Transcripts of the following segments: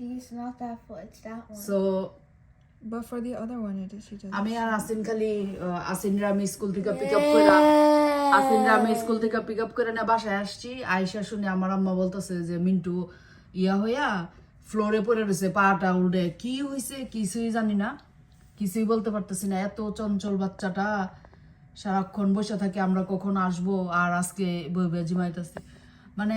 It's not that foot. It's that one. So But for the other one, it is she does. আমি আর আসিন খালি আহ, আসিনরা আমি school থেকে pick up করে আসিনরা আমি school থেকে পিক আপ করে না বাসায় আসছি আয়সা শুনে আমার আম্মা বলতেছে যে মিন্টু ইয়া হইয়া ফ্লোরে পড়ে রয়েছে পাটা উল্টে কি হয়েছে কিছুই জানি না কিছুই বলতে পারতেছি না এত চঞ্চল বাচ্চাটা সারাক্ষণ বসে থাকে আমরা কখন আসব আর আজকে বইবে জিমাইতেছি মানে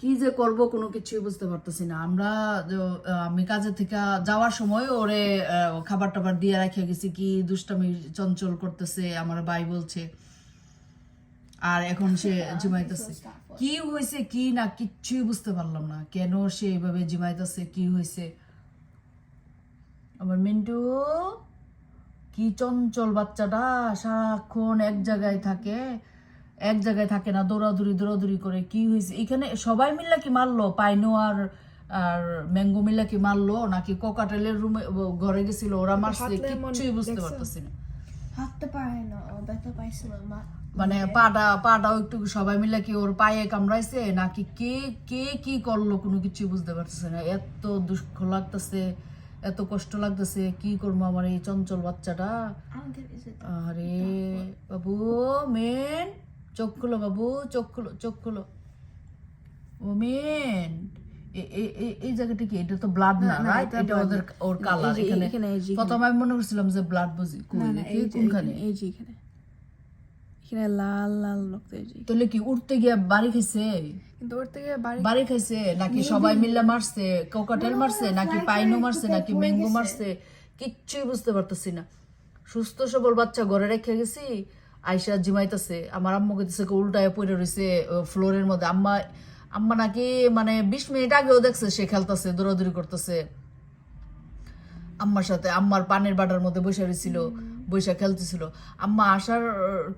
কি যে করব কোনো কিছুই বুঝতে পারতেছি না। আমরা আমি কাজে থেকে যাওয়ার সময় ওরে খাবার টাবার দিয়ে রেখে গেছি কি দুষ্টামি চঞ্চল করতেছে আমার ভাই বলছে। আর এখন সে জিমাইতেছে কি হয়েছে কি না কিচ্ছুই বুঝতে পারলাম না। কেন সে এইভাবে জিমাইতেছে কি হয়েছে আমার মিন্টু কি চঞ্চল বাচ্চাটা সারাক্ষণ এক জায়গায় থাকে। এক জায়গায় থাকে না দৌড়াদৌড়ি দৌড়াদৌড়ি করে কি হয়েছে? এখানে সবাই মিল্লা কি মারলো? পাইনো আর আর ম্যাঙ্গো মিল্লা কি মারলো? নাকি কোকাটেলের রুমে ঘরে গেছিল? ওরা মারছে কিচ্ছুই বুঝতে পারতেছি না। by মানে পাটা পাটাও একটু সবাই মিলে কি ওর পায়ে কামড়াইছে? নাকি কে কে কি করল? কোনো কিছু বুঝতে পারতেছে না। এত দুঃখ লাগতেছে এত কষ্ট লাগতেছে কি করব আমার এই চঞ্চল বাচ্চাটা? আরে বাবু মেন। চোখ খুলো বাবু চোখ খুলো চোখ খুলো ও মেন এই জায়গাটা কি? এটা তো ব্লাড না রাইট এটা ওদের ওর কালার এখানে। প্রথমে আমি মনে করছিলাম যে ব্লাড বুঝি। কোনখানে? এই যে এখানে এখানে লাল লাল রক্ত তাহলে কি উঠতে গিয়ে বাড়ি খাইছে? কিন্তু ওর থেকে বাড়ি বাড়ি খাইছে? নাকি সবাই মিলে মারছে? কোকাটেল মারছে? নাকি পাইনো মারছে? নাকি ম্যাঙ্গো মারছে? কিচ্ছুই বুঝতে পারতেছি না। সুস্থ সবল বাচ্চা ঘরে রেখে গেছি। আইসা জিমাইতেছে, আমার আম্মু কইতেছে উল্টায় পড়ে রয়েছে ফ্লোরের মধ্যে। আম্মা আম্মা নাকি মানে বিশ মিনিট আগেও দেখছে সে খেলতেছে, দৌড়াদৌড়ি করতেছে। আম্মার সাথে আম্মার পানের বাটার মধ্যে বসে রয়েছিল বসে খেলতেছিল। আম্মা আসার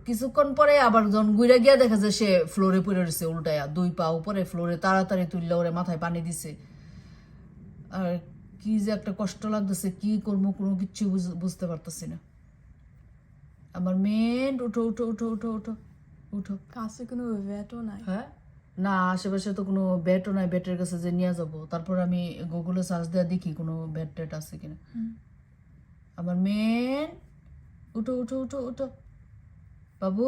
কিছুক্ষণ পরে আবার যখন গুইরা গিয়া দেখা যায় সে ফ্লোরে পড়ে রয়েছে উল্টায়া, দুই পা উপরে ফ্লোরে তাড়াতাড়ি তুললে ওরে মাথায় পানি দিছে। আর কি যে একটা কষ্ট লাগতেছে, কি করব কোনো কিচ্ছু বুঝ- বুঝতে পারতেছি না। আমার মেন উঠো উঠো উঠো উঠো উঠো উঠো কাছে কোনো ভেটও নাই। হ্যাঁ? না আশেপাশে তো কোনো ব্যাটও নাই ব্যাটের কাছে যে নিয়ে যাব। তারপর আমি গুগলে সার্চ দেওয়া দেখি কোনো ব্যাট ট্যাট আছে কিনা। আমার মেন উঠো উঠো উঠো উঠো বাবু!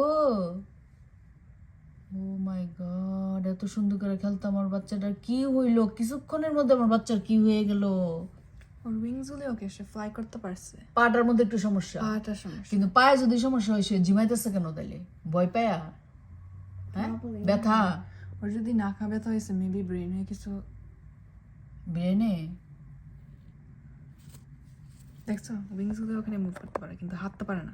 ও মাই গড এত সুন্দর করে খেলতো আমার বাচ্চাটার। কি হইল? কিছুক্ষণের মধ্যে আমার বাচ্চার কি হয়ে গেল? ওর উইংস গুলি ওকে সে ফ্লাই করতে পারছে। পাটার মধ্যে একটু সমস্যা। সমস্যা। কিন্তু পায়ে যদি সমস্যা হয় সে জিমাইতেছে কেন তাইলে? ভয় পায়া? হ্যাঁ? ব্যথা? ওর যদি নাকা ব্যথা হয়েছে মেবি ব্রেনে কিছু ব্রেনে দেখছ? উইংসগুলো ওখানে মুভ করতে পারে কিন্তু হাঁটতে পারে না।